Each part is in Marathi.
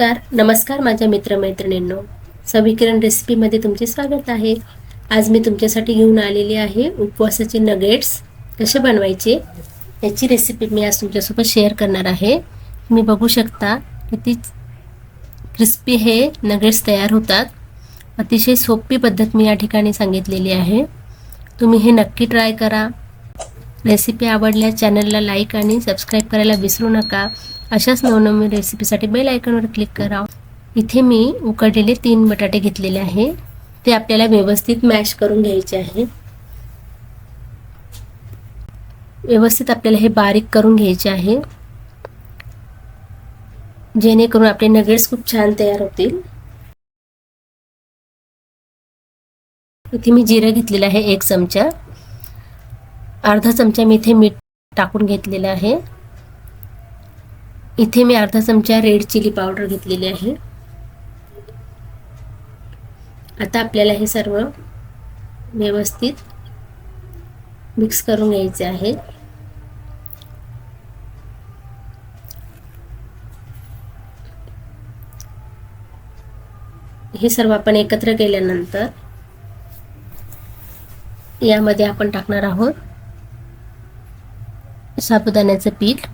नमस्कार. नमस्कार माझ्या मित्रमैत्रिणींनो. सविकिरण रेसिपीमध्ये तुमचे स्वागत आहे. आज मी तुमच्यासाठी घेऊन आलेली आहे उपवासाचे नगेट्स कसे बनवायचे याची रेसिपी मी आज तुमच्यासोबत शेअर करणार आहे. तुम्ही बघू शकता किती क्रिस्पी हे नगेट्स तयार होतात. अतिशय सोपी पद्धत मी या ठिकाणी सांगितलेली आहे. तुम्ही हे नक्की ट्राय करा. रेसिपी आवडल्यास चॅनलला लाईक आणि सबस्क्राईब करायला विसरू नका. अशाच नवनवीन रेसिपीसाठी बेल आयकॉनवर क्लिक करा. इथे मी उकडलेले तीन बटाटे घेतलेले आहे. ते आपल्याला व्यवस्थित मॅश करून घ्यायचे आहे. व्यवस्थित आपल्याला हे बारीक करून घ्यायचे आहे. जेणेकरून आपले नगेट्स खूप छान तयार होतील. इथे मी जिरं घेतलेलं आहे एक चमचा. अर्धा चमचा मी इथे मीठ टाकून घेतलेलं आहे. इथे मी अर्धा चमचा रेड चिली पावडर घेतलेली आहे. आता आपल्याला हे सर्व व्यवस्थित मिक्स करून घ्यायचे आहे. हे सर्व आपण एकत्र केल्यानंतर यामध्ये आपण टाकणार आहोत. साबुदाण्याचं पीठ.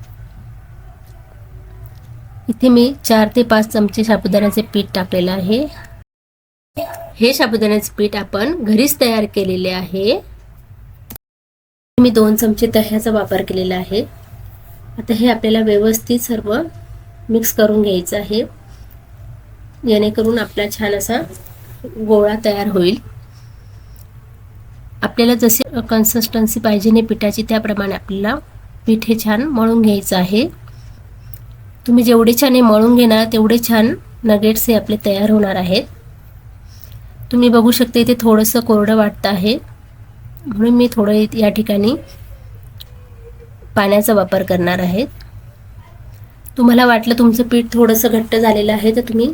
इथे मी चार ते पाच चमचे साबुदाण्याचे पीठ टाकलेलं आहे. हे साबुदाण्याचे पीठ आपण घरीच तयार केलेले आहे. मी दोन चमचे दह्याचा वापर केलेला आहे. आता हे आपल्याला व्यवस्थित सर्व मिक्स करून घ्यायचं आहे. जेणेकरून आपला छान असा गोळा तयार होईल. आपल्याला जशी कन्सिस्टन्सी पाहिजे नाही पिठाची त्याप्रमाणे आपल्याला पीठ हे छान मळून घ्यायचं आहे. तुम्ही जेवढे छान हे मळून घेणार तेवढे छान नगेट्स हे आपले तयार होणार आहेत. तुम्ही बघू शकता इथे थोडंसं कोरडं वाटतं आहे. म्हणून मी थोडं या ठिकाणी पाण्याचा वापर करणार आहे. तुम्हाला वाटलं तुमचं पीठ थोडंसं घट्ट झालेलं आहे तर तुम्ही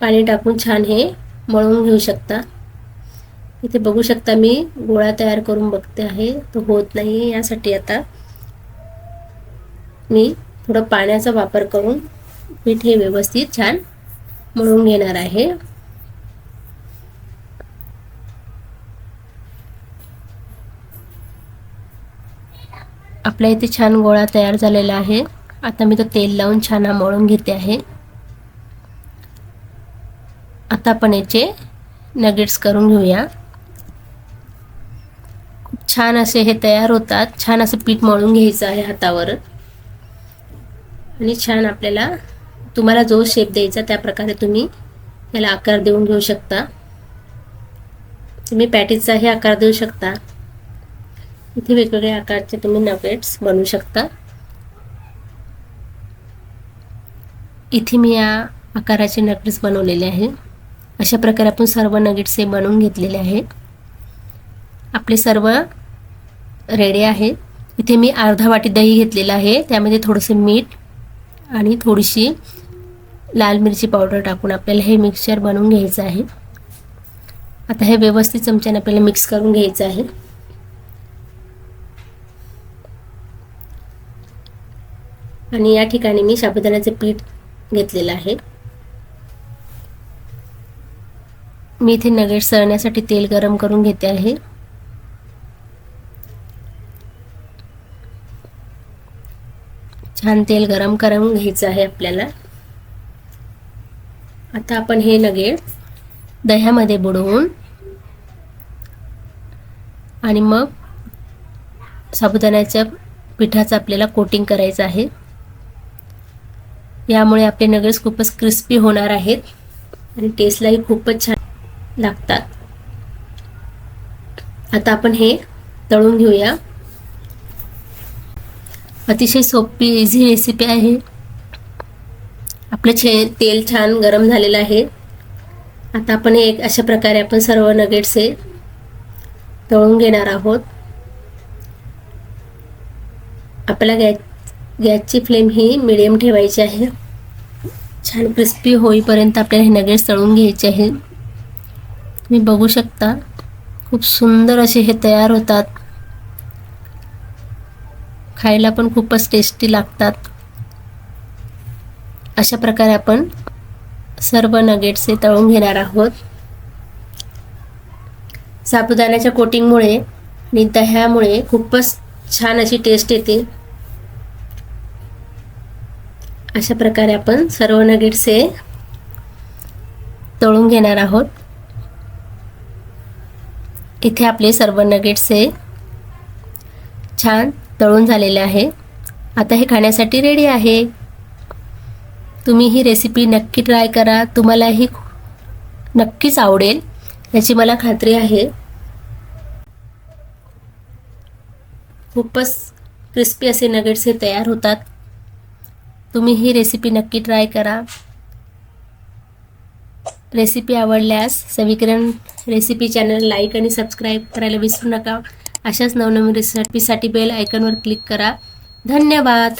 पाणी टाकून छान हे मळून घेऊ शकता. इथे बघू शकता मी गोळा तयार करून बघते आहे. तो होत नाही यासाठी आता मी थोडं पाण्याचा वापर करून पीठ हे व्यवस्थित छान मळून घेणार आहे. आपल्या इथे छान गोळा तयार झालेला आहे. आता मी तो तेल लावून छान हा मळून घेते आहे. आता आपण याचे नगेट्स करून घेऊया. छान असे हे तयार होतात. छान असं पीठ मळून घ्यायचं आहे हातावर. आणि छान आपल्याला तुम्हाला जो शेप द्यायचा त्या प्रकारे तुम्ही याला आकार देऊन घेऊ शकता. तुम्ही पॅटीजचाही आकार देऊ शकता. इथे वेगवेगळ्या आकारचे तुम्ही नगेट्स बनवू शकता. इथे मी या आकाराचे नगेट्स बनवलेले आहे. अशा प्रकारे आपण सर्व नगेट्स हे बनवून घेतलेले आहे. आपले सर्व रेडी आहे. इथे मी अर्धा वाटी दही घेतलेलं आहे. त्यामध्ये थोडंसं मीठ आणि थोडीशी लाल मिरची पावडर टाकून आपल्याला हे मिक्सचर बनवून घ्यायचं आहे. आता हे व्यवस्थित चमच्याने आपल्याला मिक्स करून घ्यायचं आहे. आणि या ठिकाणी मी साबुदाण्याचे पीठ घेतलेलं आहे. मी इथे नगेट सळण्यासाठी तेल गरम करून घेते आहे. छान तेल गरम करून घ्यायचं आहे आपल्याला. आता आपण हे नगेट दह्यामध्ये बुडवून आणि मग साबुदाण्याच्या पिठाचं आपल्याला कोटिंग करायचं आहे. यामुळे आपले नगेट्स खूपच क्रिस्पी होणार आहेत आणि टेस्टलाही खूपच छान लागतात. आता आपण हे तळून घेऊया. अतिशय सोपी इझी रेसिपी आहे. आपलं छे तेल छान गरम झालेलं आहे. आता आपण एक अशा प्रकारे आपण सर्व नगेट्स हे तळून घेणार आहोत. आपल्याला गॅस गॅसची फ्लेम ही मिडियम ठेवायची आहे. छान क्रिस्पी होईपर्यंत आपल्याला हे नगेट्स तळून घ्यायचे आहे तुम्ही बघू शकता खूप सुंदर असे हे तयार होतात. खायला पण खूपच टेस्टी लागतात. अशा प्रकारे आपण सर्व नगेट्स हे तळून घेणार आहोत. साबुदाण्याच्या कोटिंगमुळे आणि दह्यामुळे खूपच छान अशी टेस्ट येते. अशा प्रकारे आपण सर्व नगेट्स हे तळून घेणार आहोत. इथे आपले सर्व नगेट्स हे छान तळून झालेले आहे. आता हे खाण्यासाठी रेडी आहे. तुम्ही ही रेसिपी नक्की ट्राय करा. तुम्हालाही नक्कीच आवडेल याची मला खात्री आहे. खूपच क्रिस्पी असे नगेट्स हे तयार होतात. तुम्ही ही रेसिपी नक्की ट्राय करा. रेसिपी आवडल्यास सविकरण रेसिपी चॅनल लाईक आणि सबस्क्राईब करायला विसरू नका. अशाच नवनवीन रेसिपीसाठी बेल आयकॉनवर क्लिक करा. धन्यवाद.